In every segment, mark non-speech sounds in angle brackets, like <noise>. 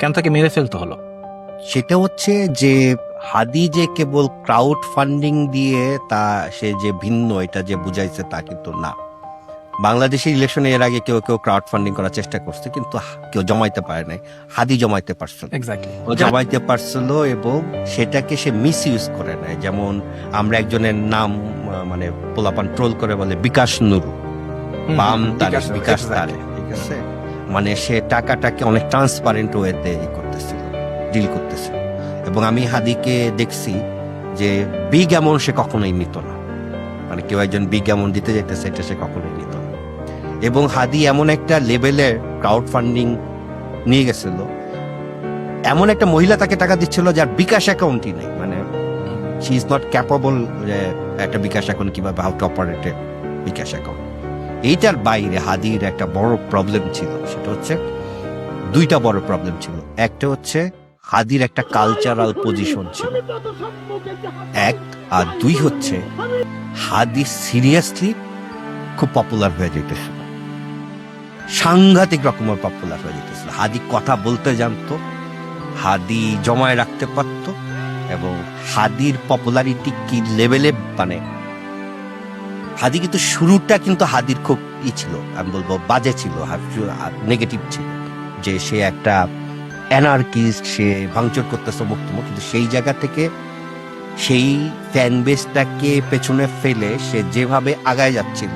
কেন তাকে মেরে ফেলতে হলো? সেটা হচ্ছে যে হাদি যে কেবল ক্রাউড ফান্ডিং দিয়ে তা সে যে ভিন্ন এটা যে বুঝাইছে তা কিন্তু না। বাংলাদেশের ইলেকশনে এর আগে কেউ কেউ ক্রাউড ফান্ডিং করার চেষ্টা করছে কিন্তু কেউ জমাইতে পারে নাই। হাদি জমাইতে পারছিল। ও জমাইতে পারছিল এবং সেটাকে সে মিস ইউজ করে নেয় যেমন আমরা একজনের নাম মানে পোলাপান ট্রোল করে বলে বিকাশ নুরু। বাম তারে বিকাশ তারে ঠিক আছে? মানে সে টাকাটাকে অনেক ট্রান্সপারেন্ট ওয়েতে ই করতেছিল ডিল করতেছিল এবং আমি হাদিকে দেখছি যে বিগ অ্যামাউন্ট সে কখনোই নিত না। মানে কেউ একজন বিগ অ্যামাউন্ট দিতে যেতেছে এটা সে কখনোই নিত না। এবং হাদি এমন একটা লেভেলের ক্রাউড ফান্ডিং নিয়ে গেছিল। এমন একটা মহিলা তাকে টাকা দিচ্ছিল যার বিকাশ অ্যাকাউন্টই নেই। মানে শি ইজ নট ক্যাপাবল একটা বিকাশ অ্যাকাউন্ট কীভাবে হাউ টু বিকাশ অ্যাকাউন্ট এইটার বাইরে হাদির একটা বড় প্রবলেম ছিল। সেটা হচ্ছে দুইটা বড় প্রবলেম ছিল। একটা হচ্ছে হাদির একটা কালচারাল পজিশন ছিল। এক আর দুই হচ্ছে হাদি সিরিয়াসলি খুব পপুলার হয়ে যেতেছিল। সাংঘাতিক রকমের পপুলার হয়ে যেতেছিল। হাদি কথা বলতে জানতো, হাদি জমায় রাখতে পারত এবং হাদির পপুলারিটি কি লেভেলে মানে হাদি কিন্তু শুরুটা কিন্তু হাদির খুব ই ছিল, আমি বলব বাজে ছিল নেগেটিভ ছিল। যে সে একটা অ্যানার্কিস্ট সে ভাঙচুর করতেছে মুক্তম কিন্তু সেই জায়গা থেকে সেই ফ্যান বেসটাকে পেছনে ফেলে সে যেভাবে আগায় যাচ্ছিল,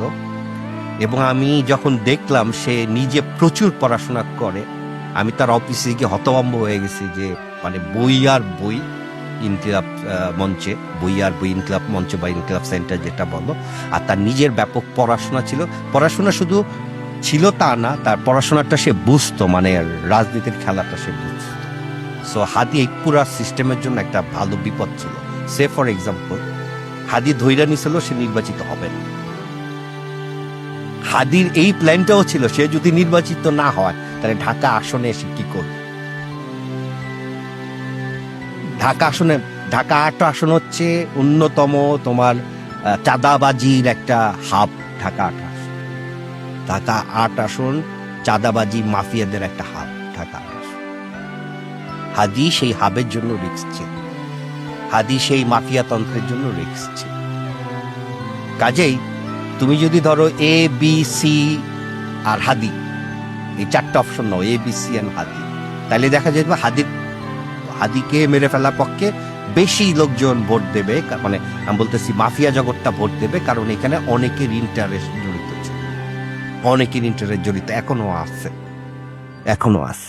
এবং আমি যখন দেখলাম সে নিজে প্রচুর পড়াশোনা করে, আমি তার অফিসে গিয়ে হতভম্ব হয়ে গেছি যে মানে বই আর বই ইনকিলাব মঞ্চে, বই আর বই ইনকিলাব মঞ্চে বা ইনকিলাব সেন্টার যেটা বলো। আর তার নিজের ব্যাপক পড়াশোনা ছিল। পড়াশোনা শুধু ছিল তা না, তার পড়াশোনাটা সে বুঝতো মানে রাজনীতির খেলাটা সে বুঝতো। সো হাদি এই পুরা সিস্টেমের জন্য একটা ভালো বিপদ ছিল। সে ফর এক্সাম্পল হাদি ধৈর্য নিছিল, সে নির্বাচিত হবে না। হাদির এই প্ল্যানটাও ছিল, সে যদি নির্বাচিত না হয়, তাহলে ঢাকা আসনে এসে কি করবে? ঢাকা আসনে, ঢাকা আট আসন হচ্ছে অন্যতম তোমার চাঁদাবাজির একটা হাব ঢাকা আট আসন। ঢাকা আট আসন চাঁদাবাজি মাফিয়াদের একটা হাব ঢাকা আট আসন। হাদি সেই হাবের জন্য রিক্স ছিল হাদি সেই মাফিয়া তন্ত্রের জন্য রিক্স ছিল কাজেই তুমি যদি ধরো এ বি সি আর হাদি, এই চারটা option now A B C and Hadi, তাহলে দেখা যাবে হাদির হাদিকে মেরে ফেলার পক্ষে বেশি লোকজন ভোট দেবে মানে আমি বলতেছি মাফিয়া জগৎটা ভোট দেবে কারণ এখানে অনেকের ইন্টারেস্ট জড়িত ছিল। অনেকের ইন্টারেস্ট জড়িত এখনও আছে। এখনও আছে।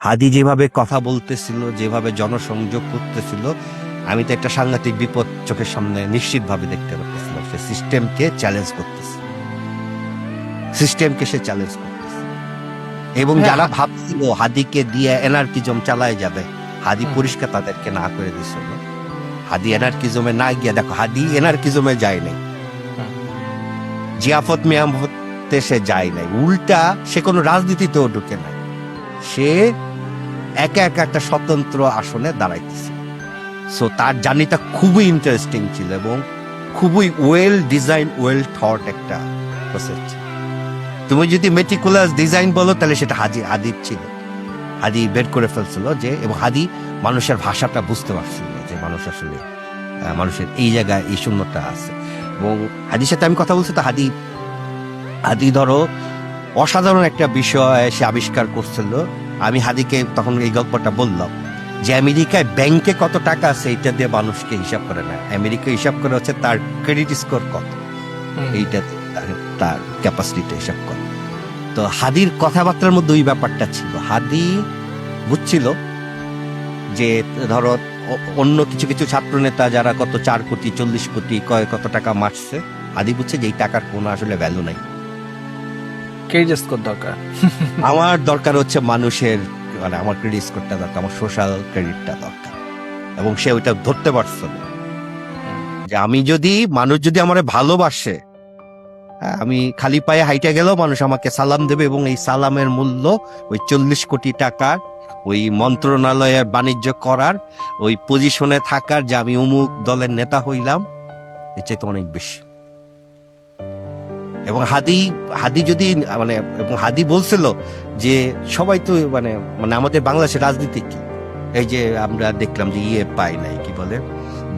হাদি যেভাবে কথা বলতেছিল যেভাবে জনসংযোগ করতেছিল আমি তো একটা সাংঘাতিক বিপদ চোখের সামনে নিশ্চিতভাবে দেখতে পাচ্ছিলাম সে সিস্টেমকে চ্যালেঞ্জ করতেছে। সিস্টেমকে সে চ্যালেঞ্জ করতেছে। এবং হ্যাঁ, যারা ভাবছিল হাদিকে দিয়ে এনার্কিজম চালায় যাবে হাদি পরিষ্কার তাদেরকে না করে দিছিল হাদি এনার্কিজমে না গিয়ে, দেখো, হাদি এনার্কিজমে যায় নাই। জিয়াফত জিয়াফত মিয়ামতে সে যায় নাই। উল্টা সে কোনো রাজনীতিতেও ঢুকে নাই। সে একা একা একটা স্বতন্ত্র আসনে দাঁড়াইতেছে। সো তার জার্নিটা খুবই ইন্টারেস্টিং ছিল এবং খুবই ওয়েল ডিজাইন ওয়েল থট একটা প্রসেস তুমি যদি মেটিকুলাস ডিজাইন বলো, তাহলে সেটা হাজি হাদির ছিল। হাদি বের করে ফেলছিল যে এবং হাদি মানুষের ভাষাটা বুঝতে পারছিল যে মানুষ আসলে মানুষের এই জায়গায় এই শূন্যতা আছে। এবং হাদির সাথে আমি কথা বলছি তো হাদি হাদি ধরো অসাধারণ একটা বিষয় সে আবিষ্কার করছিল। আমি হাদিকে তখন এই গল্পটা বললাম যে আমেরিকায় ব্যাংকে কত টাকা আছে এটা দিয়ে মানুষকে হিসাব করে না। আমেরিকা হিসাব করে হচ্ছে তার ক্রেডিট স্কোর কত? এইটা তার- তার ক্যাপাসিটিটা হিসাব করে। তো হাদির কথাবার্তার মধ্যে ওই ব্যাপারটা ছিল। হাদি বুঝছিল যে ধরো অন্য কিছু কিছু ছাত্র নেতা যারা কত চার কোটি চল্লিশ কোটি কয় কত টাকা মারছে হাদি বুঝছে যে এই টাকার কোনো আসলে ভ্যালু নাই। ক্রেডিট স্কোর দরকার? <laughs> আমার দরকার হচ্ছে মানুষের মানে আমার ক্রেডিট স্কোরটা দরকার আমার সোশ্যাল ক্রেডিটটা দরকার। এবং সে ওইটা ধরতে পারছে না। যে আমি যদি মানুষ যদি আমার ভালোবাসে আমি খালি পায়ে হাইটে গেলেও মানুষ আমাকে সালাম দেবে এবং এই সালামের মূল্য ওই চল্লিশ কোটি টাকার ওই মন্ত্রণালয়ের বাণিজ্য করার ওই পজিশনে থাকার যে আমি অমুক দলের নেতা হইলাম এর চাইতে অনেক বেশি। এবং হাদি হাদি যদি মানে এবং হাদি বলছিল যে সবাই তো মানে মানে আমাদের বাংলাদেশের রাজনীতি কি? এই যে আমরা দেখলাম যে ইয়ে পাই নাই কি বলে?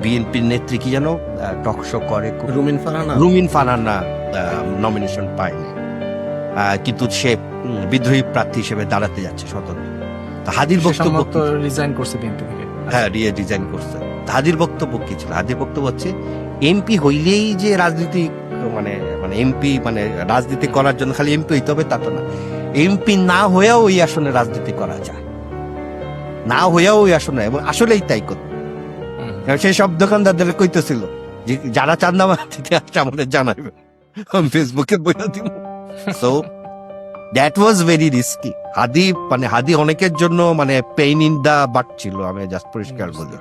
বিএনপির নেত্রী কি যেন টক শো করে রুমিন ফারহানা রুমিন ফানানা নমিনেশন পায়নি। কিন্তু সে বিদ্রোহী প্রার্থী হিসেবে দাঁড়াতে যাচ্ছে স্বতন্ত্র। হাদির বক্তব্য রিজাইন করছে বিএনপি থেকে। হ্যাঁ রিয়ে ডিজাইন করছে। হাদির বক্তব্য কি ছিল? হাদির বক্তব্য হচ্ছে এমপি হইলেই যে রাজনীতি মানে মানে এমপি মানে রাজনীতি করার জন্য খালি এমপি হইতে হবে তা তো না। এমপি না হয়েও ওই আসনে রাজনীতি করা যায়। না হয়েও ওই আসনে এবং আসলেই তাই করত। সেই সব দোকানদারদের কইতেছিল যে যারা চান্দা দিতে আসছে আমাদের জানাইবে। আমি ফেসবুকে বইয়া দিব। So that was very risky Hadi মানে হাদি অনেকের জন্য মানে পেইন ইন দা বাট ছিল আমি জাস্ট পরিষ্কার বলি।